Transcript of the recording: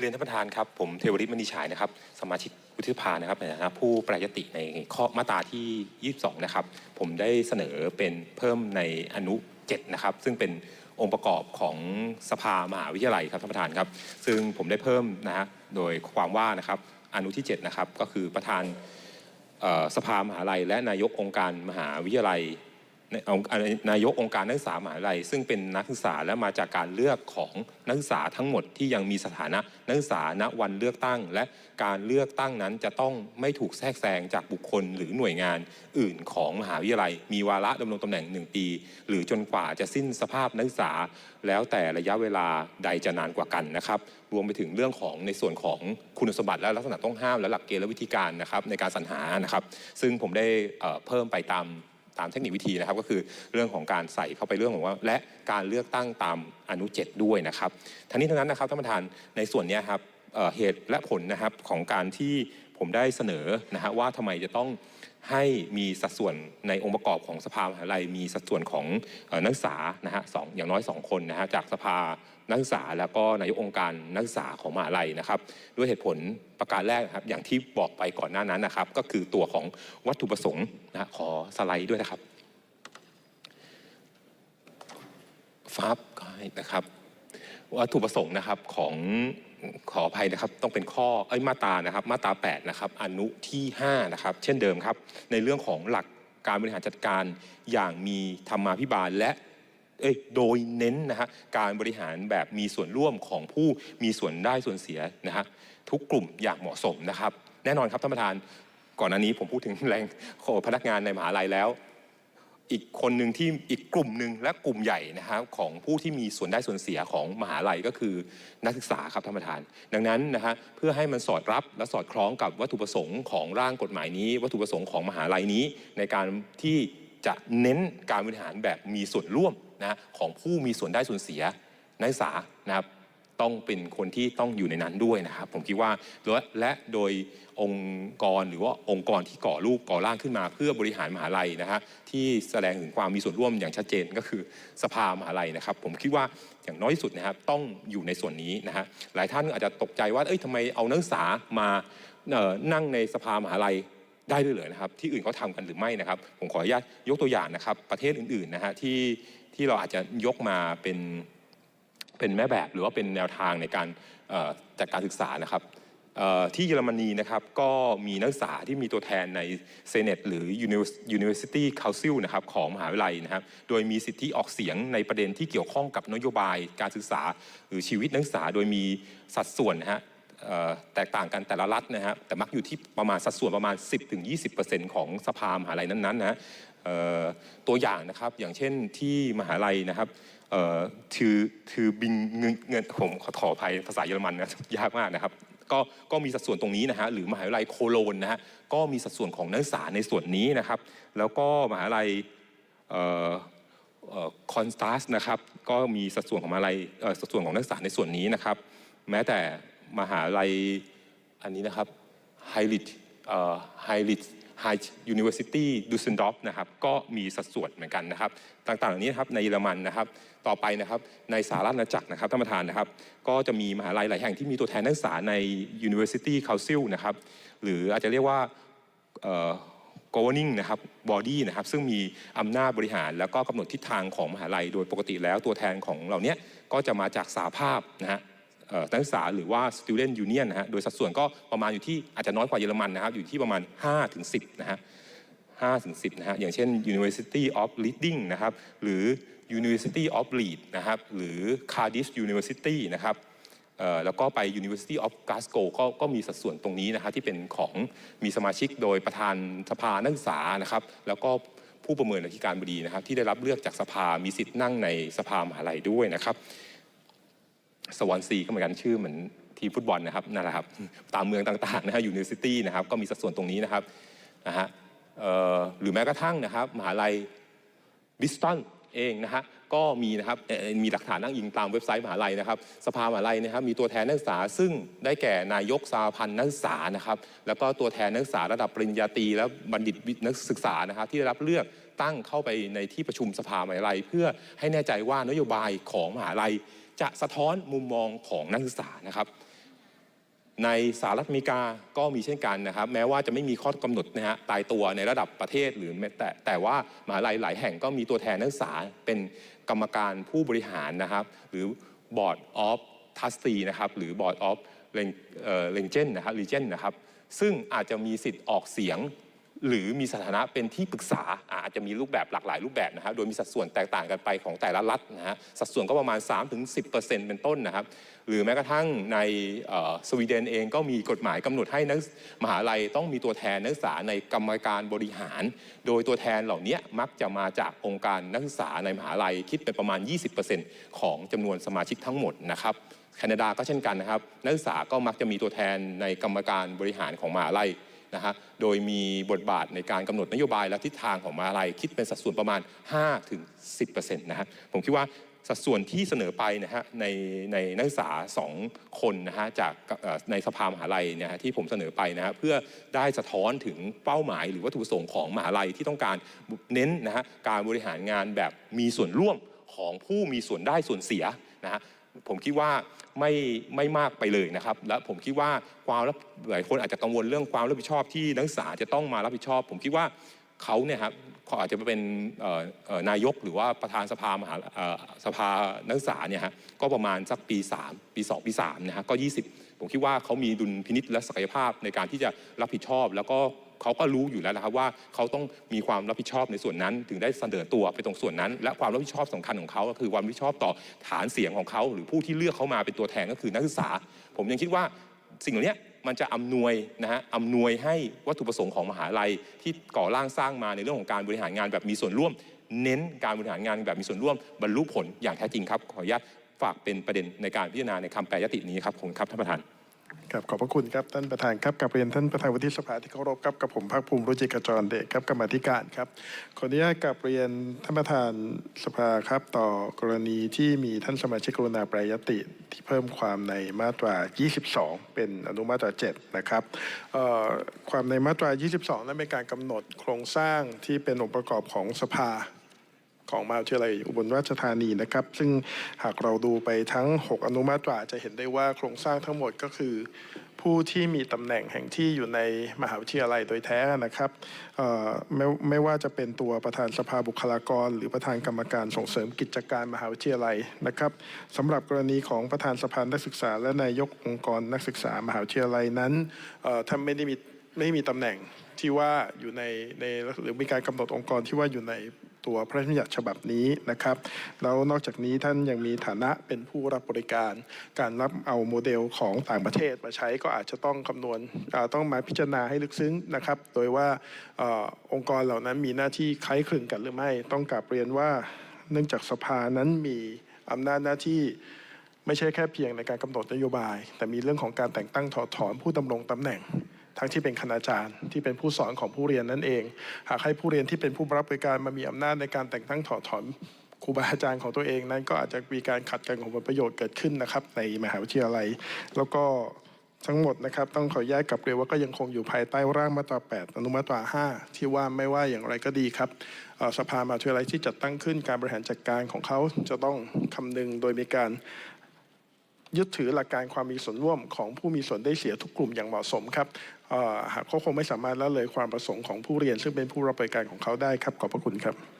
เรียนท่านประธานครับ ผมเทวริตมณีฉายนะครับ สมาชิกวุฒิสภานะครับในฐานะผู้แปรยติในข้อมาตราที่ 22 นะครับ ผมได้เสนอเป็นเพิ่มในอนุ 7 นะครับ ซึ่งเป็นองค์ประกอบของสภามหาวิทยาลัยครับท่านประธานครับ ซึ่งผมได้เพิ่มนะฮะโดยความว่านะครับอนุที่ 7 นะครับ ก็คือประธานสภามหาลัย และนายกองค์การมหาวิทยาลัย นองค์นายกองค์การนักศึกษามหาวิทยาลัย ซึ่งเป็นนักศึกษาและมาจากการเลือกของนักศึกษาทั้งหมดที่ยังมีสถานะนักศึกษาณวันเลือกตั้ง และการเลือกตั้งนั้นจะต้องไม่ถูกแทรกแซงจากบุคคลหรือหน่วยงานอื่นของมหาวิทยาลัย มีวาระดำรงตำแหน่งหนึ่งปี หรือจนกว่าจะสิ้นสภาพนักศึกษา แล้วแต่ระยะเวลาใดจะนานกว่ากันนะครับรวมไปถึงเรื่องของในส่วนของคุณสมบัติและลักษณะต้องห้ามและหลักเกณฑ์และวิธีการนะครับในการสรรหานะครับ ซึ่งผมได้เพิ่มไปตาม ตามเทคนิควิธีนะครับ ก็คือเรื่องของการใส่เข้าไปเรื่องของว่า และการเลือกตั้งตามอนุเจ็ดด้วยนะครับ ทั้งนี้ทั้งนั้นนะครับท่านประธานในส่วนนี้ครับเเหตุและผลนะครับของการที่ผมได้เสนอนะฮะว่าทำไมจะต้อง ให้มีสัดส่วนในองค์ประกอบของสภามหาลัย มีสัดส่วนของนักศึกษานะฮะสองอย่างน้อย 2 คนนะฮะจากสภานักศึกษาแล้วก็นายกองค์การนักศึกษาของมหาลัยนะครับ ด้วยเหตุผลประการแรกครับอย่างที่บอกไปก่อนหน้านั้นนะครับ ก็คือตัวของวัตถุประสงค์นะฮะขอสไลด์ด้วยนะครับฟับนะครับ วัตถุประสงค์นะครับของขออภัยนะครับต้องเป็นข้อเอ้ยมาตานะครับ มาตรา8นะครับอนุที่5นะครับเช่นเดิมครับ ในเรื่องของหลักการบริหารจัดการอย่างมีธรรมาภิบาลและเอ้ยโดยเน้นนะฮะการบริหารแบบมีส่วนร่วมของผู้มีส่วนได้ส่วนเสียนะฮะทุกกลุ่มอย่างเหมาะสมนะครับ แน่นอนครับท่านประธานก่อนหน้านี้ผมพูดถึงแรงของพนักงานในมหาลัยแล้ว อีกคนหนึ่งที่อีกกลุ่มหนึ่งและกลุ่มใหญ่นะครับของผู้ที่มีส่วนได้ส่วนเสียของมหาลัยก็คือนักศึกษาครับท่านประธาน ดังนั้นนะฮะเพื่อให้มันสอดรับและสอดคล้องกับวัตถุประสงค์ของร่างกฎหมายนี้ วัตถุประสงค์ของมหาลัยนี้ ในการที่จะเน้นการบริหารแบบมีส่วนร่วมนะฮะของผู้มีส่วนได้ส่วนเสียนักศึกษานะครับ ต้องเป็นคนที่ต้องอยู่ในนั้นด้วยนะครับ ผมคิดว่าและโดยองค์กรหรือว่าองค์กรที่ก่อรูปก่อร่างขึ้นมา เพื่อบริหารมหาลัยนะฮะที่แสดงถึงความมีส่วนร่วมอย่างชัดเจนก็คือสภามหาลัยนะครับ ผมคิดว่าอย่างน้อยสุดนะครับต้องอยู่ในส่วนนี้นะฮะหลายท่านอาจจะตกใจว่าเอ้ยทำไมเอานักศึกษามานั่งในสภามหาลัยได้ด้วยเหรอนะครับ ที่อื่นเขาทำกันหรือไม่นะครับ ผมขออนุญาตยกตัวอย่างนะครับ ประเทศอื่นๆนะฮะที่ที่เราอาจจะยกมาเป็น เป็นแม่แบบหรือว่าเป็นแนวทางในการจัดการศึกษานะครับที่เยอรมนีนะครับก็มีนักศึกษาที่มีตัวแทนในเซเนตหรือ university Council นะครับของมหาวิทยาลัยนะครับ โดยมีสิทธิออกเสียงในประเด็นที่เกี่ยวข้องกับนโยบายการศึกษา หรือชีวิตนักศึกษาโดยมีสัดส่วนนะฮะ แตกต่างกันแต่ละรัฐนะฮะแต่มักอยู่ที่ประมาณสัดส่วนประมาณ 10-20%ของสภามหาลัยนั้นๆนะฮะตัวอย่างนะครับอย่างเช่นที่มหาลัยนะครับถือถือบิงเงินเงินผมขอขออภัยภาษาเยอรมันนะยากมากนะครับก็ก็มีสัดส่วนตรงนี้นะฮะหรือมหาวิทยาลัยโคโลนนะฮะก็มีสัดส่วนของนักศึกษาในส่วนนี้นะครับ แล้วก็มหาลัยเอ่อคอนสตาสนะครับก็มีสัดส่วนของมหาลัยสัดส่วนของนักศึกษาในส่วนนี้นะครับ แม้แต่ มหาลัยอันนี้นะครับไฮริทไฮริทไฮยูนิเวอร์ซิตี้ดูเซนดอฟนะครับก็มีสัดส่วนเหมือนกันนะครับ ต่างๆเหล่านี้นะครับในเยอรมันนะครับ ต่อไปนะครับในสหรัฐอาณาจักรนะครับท่านประธานนะครับ ก็จะมีมหาลัยหลายแห่งที่มีตัวแทนนักศึกษาใน University Council นะครับ หรืออาจจะเรียกว่าเอ่อ governing นะครับ body นะครับซึ่งมีอำนาจบริหารแล้วก็กำหนดทิศทางของมหาลัย โดยปกติแล้วตัวแทนของเรานี้ก็จะมาจากสาภาพนะฮะ นักศึกษาหรือว่า student union นะฮะ โดยสัดส่วนก็ประมาณอยู่ที่อาจจะน้อยกว่าเยอรมันนะครับ อยู่ที่ประมาณ 5-10 นะฮะ5ถึง10นะฮะ อย่างเช่น University of Leading นะครับ หรือ University of Leeds นะครับ หรือ Cardiff University นะครับแล้วก็ไป University of Glasgow ก็ก็มีสัดส่วนตรงนี้นะฮะที่เป็นของมีสมาชิกโดยประธานสภานักศึกษานะครับ แล้วก็ผู้ประเมินอธิการบดีนะครับ ที่ได้รับเลือกจากสภามีสิทธิ์นั่งในสภามหาลัยด้วยนะครับ สวอนซีก็เหมือนกันชื่อเหมือนทีมฟุตบอลนะครับนั่นแหละครับตามเมืองต่างๆนะฮะยูนิเวอร์ซิตี้นะครับก็มีสัดส่วนตรงนี้นะครับนะฮะหรือแม้กระทั่งนะครับมหาลัยบิสตันเองนะฮะก็มีนะครับมีหลักฐานอ้างอิงตามเว็บไซต์มหาลัยนะครับ สภามหาลัยนะครับมีตัวแทนนักศึกษา ซึ่งได้แก่นายกสาพันธ์นักศึกษานะครับแล้วก็ตัวแทนนักศึกษาระดับปริญญาตรีและบัณฑิตนักศึกษานะครับที่ได้รับเลือกตั้งเข้าไปในที่ประชุมสภามหาลัย เพื่อให้แน่ใจว่านโยบายของมหาลัย จะสะท้อนมุมมองของนักศึกษานะครับในสหรัฐอเมริกาก็มีเช่นกันนะครับ แม้ว่าจะไม่มีข้อกำหนดนะฮะตายตัวในระดับประเทศหรือแต่แต่ว่ามหาลัยหลายแห่งก็มีตัวแทนนักศึกษาเป็นกรรมการผู้บริหารนะครับ หรือ Board of Trustee นะครับหรือ Board of Legend นะครับ l e g e n นะครับซึ่งอาจจะมีสิทธิ์ออกเสียง หรือมีสถานะเป็นที่ปรึกษาอาจจะมีรูปแบบหลากหลายรูปแบบนะครับโดยมีสัดส่วนแตกต่างกันไปของแต่ละรัฐนะฮะสัดส่วนก็ประมาณ 3-10%เป็นต้นนะครับ หรือแม้กระทั่งในสวีเดนเองก็มีกฎหมายกำหนดให้นักมหาลัยต้องมีตัวแทนนักศึกษาในกรรมการบริหาร โดยตัวแทนเหล่านี้มักจะมาจากองค์การนักศึกษาในมหาลัยคิดเป็นประมาณ 20%ของจำนวนสมาชิกทั้งหมดนะครับแคนาดาก็เช่นกันนะครับนักศึกษาก็มักจะมีตัวแทนในกรรมการบริหารของมหาลัย นะฮะโดยมีบทบาทในการกำหนดนโยบายและทิศทางของมหาลัยคิดเป็นสัดส่วนประมาณ 5-10%นะฮะผมคิดว่าสัดส่วนที่เสนอไปนะฮะในในนักศึกษา 2 คนนะฮะจากในสภามหาลัยนะฮะที่ผมเสนอไปนะฮะเพื่อได้สะท้อนถึงเป้าหมาย หรือวัตถุประสงค์ของมหาลัยที่ต้องการเน้นนะฮะการบริหารงานแบบมีส่วนร่วมของผู้มีส่วนได้ส่วนเสียนะฮะ ผมคิดว่าไม่ไม่มากไปเลยนะครับ และผมคิดว่าความรับหลายคนอาจจะกังวลเรื่องความรับผิดชอบที่นักศึกษาจะต้องมารับผิดชอบ ผมคิดว่าเขาเนี่ยครับเขาอาจจะเป็นนายกหรือว่าประธานสภามหาสภานักศึกษาเนี่ยฮะก็ประมาณสักปี 3 ปี 2 ปี3นะฮะก็ 20 ผมคิดว่าเขามีดุลพินิษและศักยภาพในการที่จะรับผิดชอบ แล้วก็ เขาก็รู้อยู่แล้วนะครับว่าเขาต้องมีความรับผิดชอบในส่วนนั้น ถึงได้เสนอตัวไปตรงส่วนนั้น และความรับผิดชอบสำคัญของเขาก็คือความรับผิดชอบต่อฐานเสียงของเขา หรือผู้ที่เลือกเขามาเป็นตัวแทนก็คือนักศึกษา ผมยังคิดว่าสิ่งเหล่านี้มันจะอำนวยนะฮะอำนวยให้วัตถุประสงค์ของมหาลัย ที่ก่อร่างสร้างมาในเรื่องของการบริหารงานแบบมีส่วนร่วม เน้นการบริหารงานแบบมีส่วนร่วมบรรลุผลอย่างแท้จริงครับ ขออนุญาตฝากเป็นประเด็นในการพิจารณาในคำแปรยตินี้ครับขอบคุณครับท่านประธาน ครับขอบพระคุณครับท่านประธานครับกับเรียนท่านประธานวุฒิสภาที่เคารพครับกับผมภาคภูมิรุจิกจรเดชครับกรรมธิการครับขออนุญาตกับเรียนท่านประธานสภาครับต่อกรณีที่มีท่านสมาชิกกรุณาปรยติที่เพิ่มความในมาตรา 22 เป็นอนุมาตรา 7 นะครับความในมาตรา 22 นั้นเป็นการกำหนดโครงสร้างที่เป็นองค์ประกอบของสภา ของมหาวิทยาลัยอุบลราชธานีนะครับ ซึ่งหากเราดูไปทั้ง 6 อนุมาตราจะเห็นได้ว่าโครงสร้างทั้งหมดก็คือ ผู้ที่มีตำแหน่งแห่งที่อยู่ในมหาวิทยาลัยโดยแท้นะครับไม่ไม่ว่าจะเป็นตัวประธานสภาบุคลากร หรือประธานกรรมการส่งเสริมกิจการมหาวิทยาลัยนะครับสำหรับกรณีของประธานสภานักศึกษา และนายกองค์กรนักศึกษามหาวิทยาลัยนั้นท่านไม่ได้มีไม่มีตำแหน่งที่ว่าอยู่ในในหรือมีการกำหนดองค์กรที่ว่าอยู่ใน ตัวพระราชบัญญัติฉบับนี้นะครับแล้วนอกจากนี้ท่านยังมีฐานะเป็นผู้รับบริการ การรับเอาโมเดลของต่างประเทศมาใช้ก็อาจจะต้องคำนวณต้องมาพิจารณาให้ลึกซึ้งนะครับ โดยว่าออองค์กรเหล่านั้นมีหน้าที่คล้ายคลึงกันหรือไม่ต้องกลับเรียนว่าเนื่องจากสภานั้นมีอำนาจหน้าที่ไม่ใช่แค่เพียงในการกำหนดนโยบาย แต่มีเรื่องของการแต่งตั้งถอดถอนผู้ดำรงตำแหน่ง ทั้งที่เป็นคณาจารย์ที่เป็นผู้สอนของผู้เรียนนั่นเอง หากให้ผู้เรียนที่เป็นผู้รับบริการมามีอำนาจในการแต่งตั้งถอดถอนครูบาอาจารย์ของตัวเองนั้นก็อาจจะมีการขัดกันของผลประโยชน์เกิดขึ้นนะครับ ในมหาวิทยาลัย แล้วก็ทั้งหมดนะครับต้องขออนุญาตกลับเรียนว่าก็ยังคงอยู่ภายใต้ร่างมาตรา 8 อนุมาตรา 5 ที่ว่าไม่ว่าอย่างไรก็ดีครับสภามหาวิทยาลัยที่จัดตั้งขึ้นการบริหารจัดการของเขาจะต้องคำนึงโดยมีการยึดถือหลักการความมีส่วนร่วมของผู้มีส่วนได้เสียทุกกลุ่มอย่างเหมาะสมครับ เขาคงไม่สามารถละเลยความประสงค์ของผู้เรียนซึ่งเป็นผู้รับบริการของเขาได้ครับขอบพระคุณครับ